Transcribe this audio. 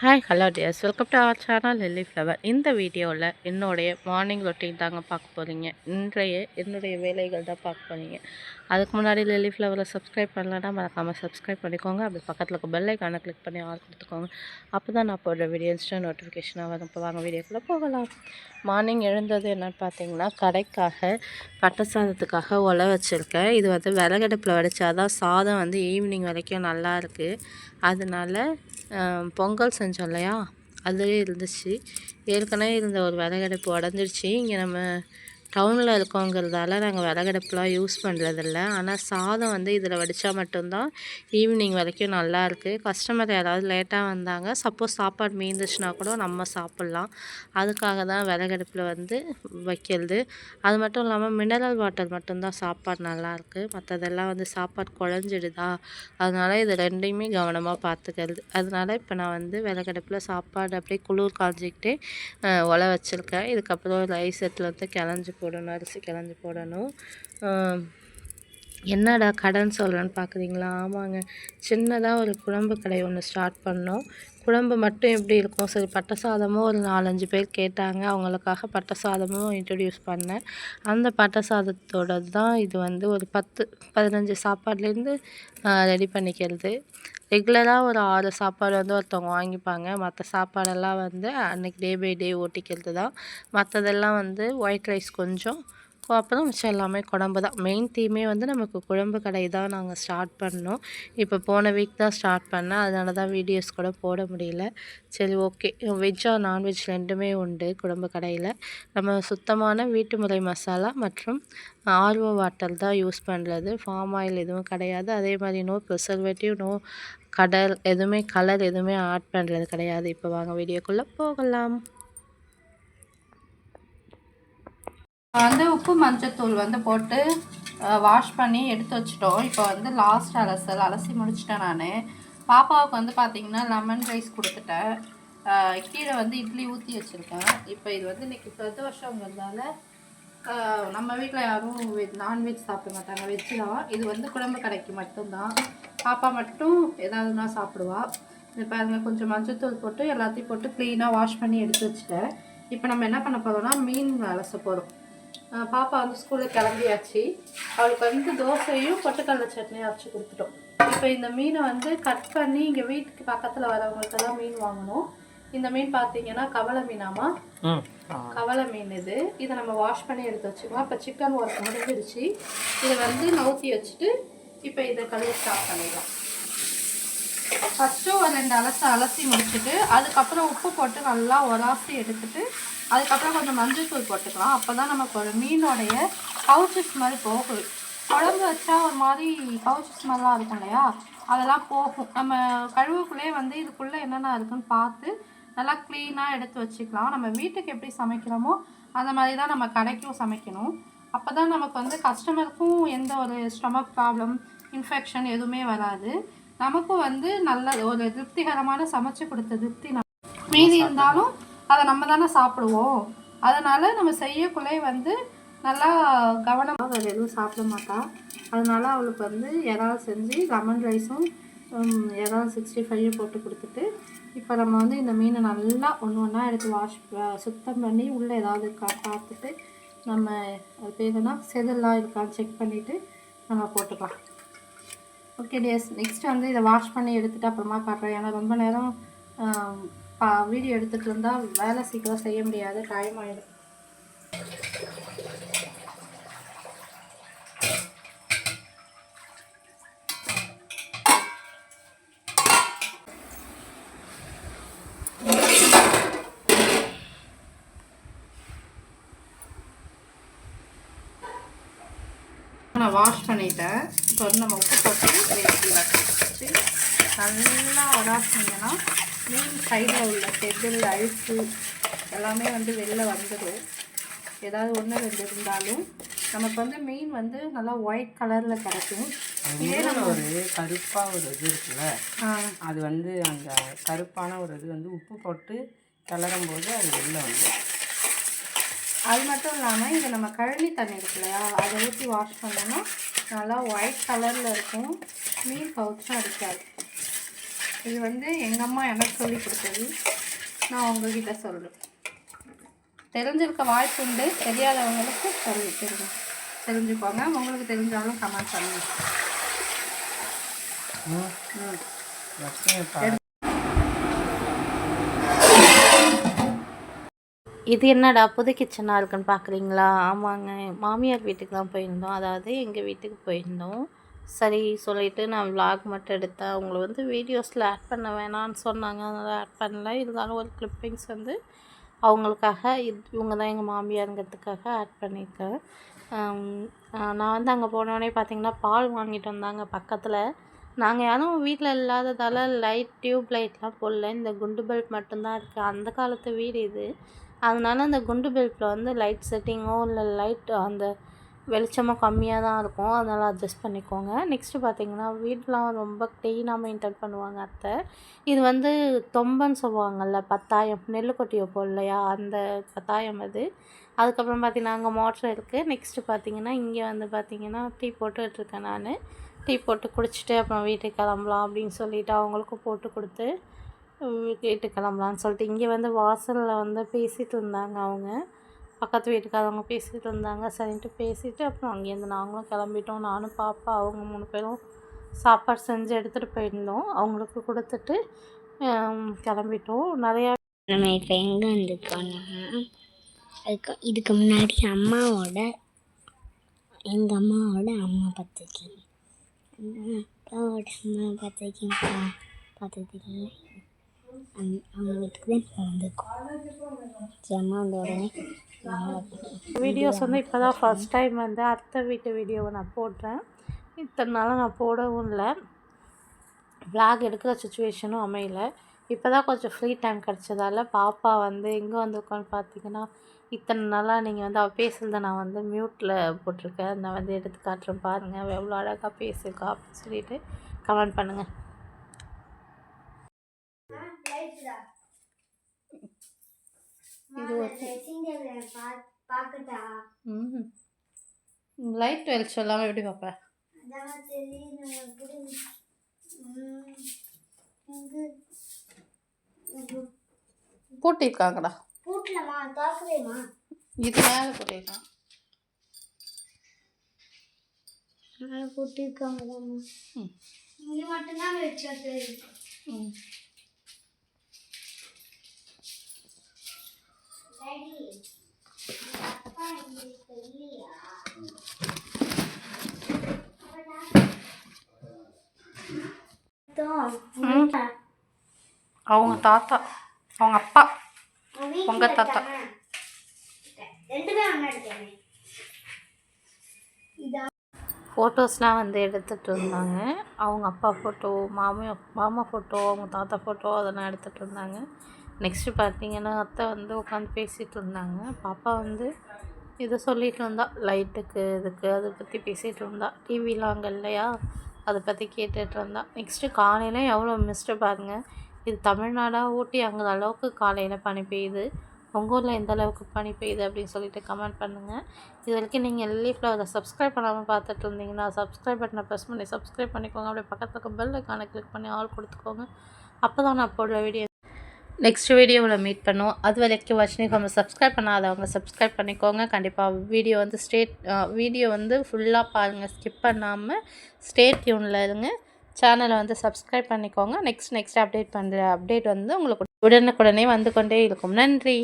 Hi hello dears welcome to our channel lily flower இந்த வீடியோவில் என்னுடைய மார்னிங் ரொட்டீன் தாங்க பார்க்க போகிறீங்க இன்றைய என்னுடைய வேலைகள் தான் பார்க்க போகிறீங்க அதுக்கு முன்னாடி லில்லி ஃப்ளவரை சப்ஸ்கிரைப் பண்ணலன்னா மறக்காமல் சப்ஸ்கிரைப் பண்ணிக்கோங்க. அப்படி பக்கத்தில் இருக்க பெல் ஐக்கானை கிளிக் பண்ணி ஆள் கொடுத்துக்கோங்க. அப்போ தான் நான் போடுற வீடியோ இன்ஸ்டா நோட்டிஃபிகேஷனாக வரும். இப்போ வாங்க வீடியோக்குள்ளே போகலாம். மார்னிங் எழுந்தது என்னென்னு பார்த்தீங்கன்னா கடைக்காக பட்டை சாதத்துக்காக ஒலை வச்சுருக்கேன். இது வந்து விறகடுப்பில் வடித்தாதான் சாதம் வந்து ஈவினிங் வரைக்கும் நல்லா இருக்குது அதனால பொங்கல் செஞ்சோம் இல்லையா? அதுவே இருந்துச்சு. ஏற்கனவே இருந்த ஒரு விறகடுப்பு உடஞ்சிருச்சு. இங்கே நம்ம டவுனில் இருக்கோங்கிறதால நாங்கள் விறகடுப்புலாம் யூஸ் பண்ணுறதில்ல. ஆனால் சாதம் வந்து இதில் வடித்தா மட்டும்தான் ஈவினிங் வரைக்கும் நல்லாயிருக்கு கஸ்டமர் யாராவது லேட்டாக வந்தாங்க சப்போஸ் சாப்பாடு மீந்துச்சுன்னா கூட நம்ம சாப்பிட்லாம். அதுக்காக தான் விறகடுப்பில் வந்து வைக்கிறது. அது மட்டும் இல்லாமல் மினரல் வாட்டர் மட்டும்தான் சாப்பாடு நல்லாயிருக்கு மற்றதெல்லாம் வந்து சாப்பாடு குழஞ்சிடுதா? அதனால் இது ரெண்டையுமே கவனமாக பார்த்துக்கிறது. அதனால் இப்போ நான் வந்து விறகடுப்பில் சாப்பாடு அப்படியே குளிர் காஞ்சிக்கிட்டே ஒலை வச்சுருக்கேன். இதுக்கப்புறம் ரைஸ் எடுத்துகிட்டு வந்து கிளஞ்சி போடணும் அரிசி கிளஞ்சி போடணும். என்னடா கடன் சொல்கிறேன்னு பார்க்குறீங்களா ஆமாங்க. சின்னதாக ஒரு குழம்பு கடை ஒன்று ஸ்டார்ட் பண்ணோம். குழம்பு மட்டும் எப்படி இருக்கும்? சரி பட்டை சாதமும் ஒரு நாலஞ்சு பேர் கேட்டாங்க. அவங்களுக்காக பட்டை சாதமும் இன்ட்ரடியூஸ் பண்ணேன். அந்த பட்டை சாதத்தோட தான் இது வந்து ஒரு பத்து பதினஞ்சு சாப்பாடுலேருந்து ரெடி பண்ணிக்கிறது. ரெகுலராக ஒரு ஆறு சாப்பாடு வந்து ஒருத்தவங்க வாங்கிப்பாங்க. மற்ற சாப்பாடெல்லாம் வந்து அன்றைக்கி டே பை டே ஓட்டிக்கிறது தான் மற்றதெல்லாம் வந்து ஒயிட் ரைஸ் கொஞ்சம் அப்புறம் மிச்சம் எல்லாமே குழம்பு தான். மெயின் தீமே வந்து நமக்கு குழம்பு கடை தான் நாங்கள் ஸ்டார்ட் பண்ணோம். இப்போ போன வீக் தான் ஸ்டார்ட் பண்ணேன். அதனால தான் வீடியோஸ் கூட போட முடியல. சரி ஓகே வெஜ்ஜா நான்வெஜ் ரெண்டுமே உண்டு குழம்பு கடையில். நம்ம சுத்தமான வீட்டு முறை மசாலா மற்றும் ஆர்வ வாட்டர் தான் யூஸ் பண்ணுறது ஃபார்ம் ஆயில் எதுவும் கிடையாது. அதே மாதிரி நோ ப்ரிசர்வேட்டிவ் நோ கடல் எதுவுமே கலர் எதுவுமே ஆட் பண்ணுறது கிடையாது. இப்போ வாங்க வீடியோக்குள்ளே போகலாம். வந்து உப்பு மஞ்சத்தூள் வந்து போட்டு வாஷ் பண்ணி எடுத்து வச்சிட்டோம். இப்போ வந்து லாஸ்ட் அலசல் அலசி முடிச்சிட்டேன் நான். பாப்பாவுக்கு வந்து பார்த்திங்கன்னா லெமன் ரைஸ் கொடுத்துட்டேன். கீழே வந்து இட்லி ஊற்றி வச்சுருக்கேன். இப்போ இது வந்து இன்றைக்கி பிரதோஷங்கிறதால நம்ம வீட்டில் யாரும் நான்வெஜ் சாப்பிட மாட்டாங்க. வெஜ்ஜு தான். இது வந்து குழம்பு கடைக்கு மட்டும்தான். பாப்பா மட்டும் ஏதாவதுனா சாப்பிடுவா. இப்போ அதுங்க கொஞ்சம் மஞ்சத்தூள் போட்டு எல்லாத்தையும் போட்டு க்ளீனாக வாஷ் பண்ணி எடுத்து வச்சுட்டேன். இப்போ நம்ம என்ன பண்ண போகிறோம்னா மீன் அலச போகிறோம் பாப்பா வந்து ஸ்கூலில் கிளம்பியாச்சு. அவளுக்கு வந்து தோசையும் பொட்டுக்கடலை சட்னியும் அரைச்சி கொடுத்துட்டோம். இப்போ இந்த மீனை வந்து கட் பண்ணி இங்கே வீட்டுக்கு பக்கத்தில் வரவங்களுக்கெல்லாம் மீன் வாங்கணும். இந்த மீன் பார்த்தீங்கன்னா கவலை மீனாமா? கவலை மீன் இது. இதை நம்ம வாஷ் பண்ணி எடுத்து வச்சுக்கலாம் இப்போ சிக்கன் ஒர்க் முடிஞ்சிருச்சு. இதை வந்து நவுத்தி வச்சுட்டு இப்போ இதை கழுவி ஸ்டார்ட் பண்ணிடலாம். ஃபஸ்ட்டு ஒரு ரெண்டு அலசி அலசி முடிச்சுட்டு அதுக்கப்புறம் உப்பு போட்டு நல்லா உராசி எடுத்துட்டு அதுக்கப்புறம் கொஞ்சம் மஞ்சள் தூள் போட்டுக்கலாம். அப்போ தான் நமக்கு ஒரு மீனோடைய கவுச்சு ஸ்மெல் போகுது குழம்பு வச்சா ஒரு மாதிரி கவுச்சு ஸ்மெல்லாம் இருக்கும் இல்லையா? அதெல்லாம் போகும். நம்ம கழுவுக்குள்ளேயே வந்து இதுக்குள்ளே என்னென்ன இருக்குன்னு பார்த்து நல்லா க்ளீனாக எடுத்து வச்சுக்கலாம். நம்ம வீட்டுக்கு எப்படி சமைக்கிறோமோ அந்த மாதிரி தான் நம்ம கடைக்கும் சமைக்கணும். அப்போ தான் நமக்கு வந்து கஸ்டமருக்கும் எந்த ஒரு ஸ்டொமக் ப்ராப்ளம் இன்ஃபெக்ஷன் எதுவுமே வராது. நமக்கும் வந்து நல்ல ஒரு திருப்திகரமான சமைச்சு கொடுத்த திருப்தி மீதி இருந்தாலும் அதை நம்ம தானே சாப்பிடுவோம். அதனால் நம்ம செய்யக்குள்ளே வந்து நல்லா கவனமாக வேறு எதுவும் சாப்பிட மாட்டா அதனால் அவளுக்கு வந்து இறால் செஞ்சு லெமன் ரைஸும் இறால் சிக்ஸ்டி ஃபைவ் போட்டு கொடுத்துட்டு இப்போ நம்ம வந்து இந்த மீனை நல்லா ஒன்று ஒன்றா எடுத்து வாஷ் சுத்தம் பண்ணி உள்ளே ஏதாவது இருக்கா பார்த்துட்டு நம்ம அது பேருனா செதெல்லாம் இருக்கான்னு செக் பண்ணிவிட்டு நம்ம போட்டுக்கலாம். ஓகே டேஸ் நெக்ஸ்ட் வந்து இதை வாஷ் பண்ணி எடுத்துகிட்டு அப்புறமா காட்டுறேன். ஏன்னா ரொம்ப நேரம் வீடியோ எடுத்துகிட்டு இருந்தால் வேலை சீக்கிரம் செய்ய முடியாது டைம் ஆகிடும் நான் வாஷ் பண்ணிட்டேன். இப்போ வந்து நம்ம உப்பு போட்டு வச்சு நல்லா வராசிங்கன்னா மீன் சைடில் உள்ள செதில் அழுக்கு எல்லாமே வந்து வெளில வந்துடும் ஏதாவது ஒன்று ரெண்டு இருந்தாலும் நமக்கு வந்து மீன் வந்து நல்லா ஒயிட் கலரில் கிடைக்கும். இதே நம்ம ஒரு கருப்பாக ஒரு இது இருக்குல்ல? அது வந்து அந்த கருப்பான ஒரு இது வந்து உப்பு போட்டு கிளறும் போது அது வெளில வந்து அது மட்டும் இல்லாமல் இதை நம்ம கழனி தண்ணி இருக்கு இல்லையா அதை ஊற்றி வாஷ் பண்ணோன்னா நல்லா ஒயிட் கலரில் இருக்கும். மீன் கவுச்சும் அடிக்காது. இது வந்து எங்கள் அம்மா எனக்கு சொல்லி கொடுத்தது. நான் உங்ககிட்ட சொல்கிறேன் தெரிஞ்சிருக்க வாய்ப்பு உண்டு. தெரியாதவங்களுக்கு சொல்லி தெரிஞ்சு தெரிஞ்சுக்கோங்க. உங்களுக்கு தெரிஞ்சாலும் கமெண்ட் பண்ணுங்க. இது என்னடா புது கிச்சனாக இருக்குன்னு பார்க்குறீங்களா ஆமாங்க. மாமியார் வீட்டுக்கு தான் போயிருந்தோம். அதாவது எங்கள் வீட்டுக்கு போயிருந்தோம். சரி சொல்லிட்டு நான் vlog மட்டும் எடுத்தேன். அவங்கள வந்து வீடியோஸில் ஆட் பண்ண வேணாம்னு சொன்னாங்க. அதனால் ஆட் பண்ணல. இருந்தாலும் ஒரு கிளிப்பிங்ஸ் வந்து அவங்களுக்காக இது இவங்க தான் எங்கள் மாமியாருங்கிறதுக்காக ஆட் பண்ணியிருக்கேன். நான் வந்து அங்கே போனோடனே பார்த்தீங்கன்னா பால் வாங்கிட்டு வந்தாங்க பக்கத்தில். நாங்கள் யாரும் வீட்டில் இல்லாததால் லைட் டியூப் லைட்லாம் போடல. இந்த குண்டு பல்ப் மட்டும்தான் இருக்குது அந்த காலத்து வீடு இது. அதனால அந்த குண்டு பல்பில் வந்து லைட் செட்டிங்கோ இல்லை லைட் அந்த வெளிச்சமும் கம்மியாக தான் இருக்கும். அதனால் அட்ஜஸ்ட் பண்ணிக்கோங்க. நெக்ஸ்ட்டு பார்த்தீங்கன்னா வீடெலாம் ரொம்ப க்ளீனாக மெயின்டைன் பண்ணுவாங்க அத்தை. இது வந்து தொம்பன்னு சொல்லுவாங்கள்ல பத்தாயம் நெல் கொட்டி வைப்போம் இல்லையா? அந்த பத்தாயம் அது. அதுக்கப்புறம் பார்த்தீங்கன்னா அங்கே மோட்ரு இருக்குது நெக்ஸ்ட்டு பார்த்தீங்கன்னா இங்கே வந்து பார்த்தீங்கன்னா டீ போட்டுக்கிட்டுருக்கேன் நான். டீ போட்டு குடிச்சிட்டு அப்புறம் வீட்டுக்கு கிளம்பலாம் அப்படின்னு சொல்லிட்டு அவங்களுக்கும் போட்டு கொடுத்து வீட்டுக்கு கிளம்பலான்னு சொல்லிட்டு இங்கே வந்து வாசலில் வந்து பேசிகிட்டு இருந்தாங்க அவங்க. பக்கத்து வீட்டுக்காரவங்க பேசிகிட்டு இருந்தாங்க. சரின்ட்டு பேசிவிட்டு அப்புறம் அங்கேருந்து நாங்களும் கிளம்பிட்டோம். நானும் பாப்பா அவங்க மூணு பேரும் சாப்பாடு செஞ்சு எடுத்துகிட்டு போயிருந்தோம். அவங்களுக்கு கொடுத்துட்டு கிளம்பிட்டோம். நிறையா நம்ம இப்போ எங்கே வந்திருக்கோம்னா அதுக்கு இதுக்கு முன்னாடி அம்மாவோட எங்கள் அம்மாவோட அம்மா பார்த்துருக்கேன் அப்பாவோட அம்மா பார்த்துருக்கீங்க அவங்க வீட்டுக்கு தான் இப்போ வந்திருக்கோம் அம்மா வந்த உடனே வீடியோஸ் வந்து இப்போ தான் ஃபஸ்ட் டைம் வந்து அத்தை வீட்டு வீடியோவை நான் போடுறேன் இத்தனை நாளாக நான் போடவும் இல்லை. விளாக் எடுக்கிற சுச்சுவேஷனும் அமையல. இப்போ தான் கொஞ்சம் ஃப்ரீ டைம் கிடச்சதால பாப்பா வந்து எங்கே வந்து உட்காந்து பார்த்தீங்கன்னா இத்தனை நாளாக நீங்கள் வந்து அவள் பேசுகிறத நான் வந்து மியூட்டில் போட்டிருக்கேன். நான் வந்து எடுத்து காட்டுறேன் பாருங்கள் எவ்வளோ அழகாக பேசியிருக்கா அப்படின்னு சொல்லிட்டு கமெண்ட் பண்ணுங்கள் இது ஒரு லைட் வெளிச்சம் இல்லாமல் எப்படி பார்ப்பேன் பூட்டியிருக்காங்கடா இது மேலே பூட்டியிருக்கான் மேலே பூட்டிருக்காங்கதாம்மா ம். இங்கே மட்டும்தான் வச்சது ம். அவங்க தாத்தா அவங்க அப்பா உங்க தாத்தா. ஃபோட்டோஸ்லாம் வந்து எடுத்துகிட்டு இருந்தாங்க அவங்க அப்பா ஃபோட்டோ மாமியோ மாமா ஃபோட்டோ அவங்க தாத்தா ஃபோட்டோ அதெல்லாம் எடுத்துகிட்டு இருந்தாங்க நெக்ஸ்ட்டு பார்த்தீங்கன்னா அத்தை வந்து உட்காந்து பேசிகிட்டு இருந்தாங்க. பாப்பா வந்து இதை சொல்லிகிட்டு இருந்தா லைட்டுக்கு இதுக்கு அதை பற்றி பேசிகிட்டு இருந்தா டிவிலாம் அங்கே இல்லையா? அதை பற்றி கேட்டுட்டு இருந்தா. நெக்ஸ்ட்டு காலையில் எவ்வளோ மிஸ்டு பாருங்க. இது தமிழ்நாடாக ஊட்டி அங்கே அளவுக்கு காலையில் பனி பெய்யுது. உங்கள் ஊரில் எந்த அளவுக்கு பனி பெய்யுது அப்படின்னு சொல்லிட்டு கமெண்ட் பண்ணுங்கள் இது வரைக்கும் நீங்கள் லீஃபில் அதை சப்ஸ்கிரைப் பண்ணாமல் பார்த்துட்டு இருந்தீங்கன்னா சப்ஸ்கிரைப் பட்டனை ப்ரெஸ் பண்ணி சப்ஸ்கிரைப் பண்ணிக்கோங்க. அப்படியே பக்கத்தில் இருக்க பெல் ஐக்கானை கிளிக் பண்ணி ஆல் கொடுத்துக்கோங்க. அப்போ தான் நான் போடுற வீடியோ நெக்ஸ்ட் வீடியோவில் மீட் பண்ணுவோம். அது வரைக்கும் வர்ஷினி நம்ம சப்ஸ்கிரைப் பண்ணாதவங்க சப்ஸ்கிரைப் பண்ணிக்கோங்க. கண்டிப்பாக வீடியோ வந்து ஸ்டேட் வீடியோ வந்து ஃபுல்லாக பாருங்கள் ஸ்கிப் பண்ணாமல் ஸ்டேட் டியூனில் இருங்க. சேனலை வந்து சப்ஸ்கிரைப் பண்ணிக்கோங்க. நெக்ஸ்ட் நெக்ஸ்ட் அப்டேட் பண்ணுற அப்டேட் வந்து உங்களுக்கு உடனுக்குடனே வந்து கொண்டே இருக்கும். நன்றி.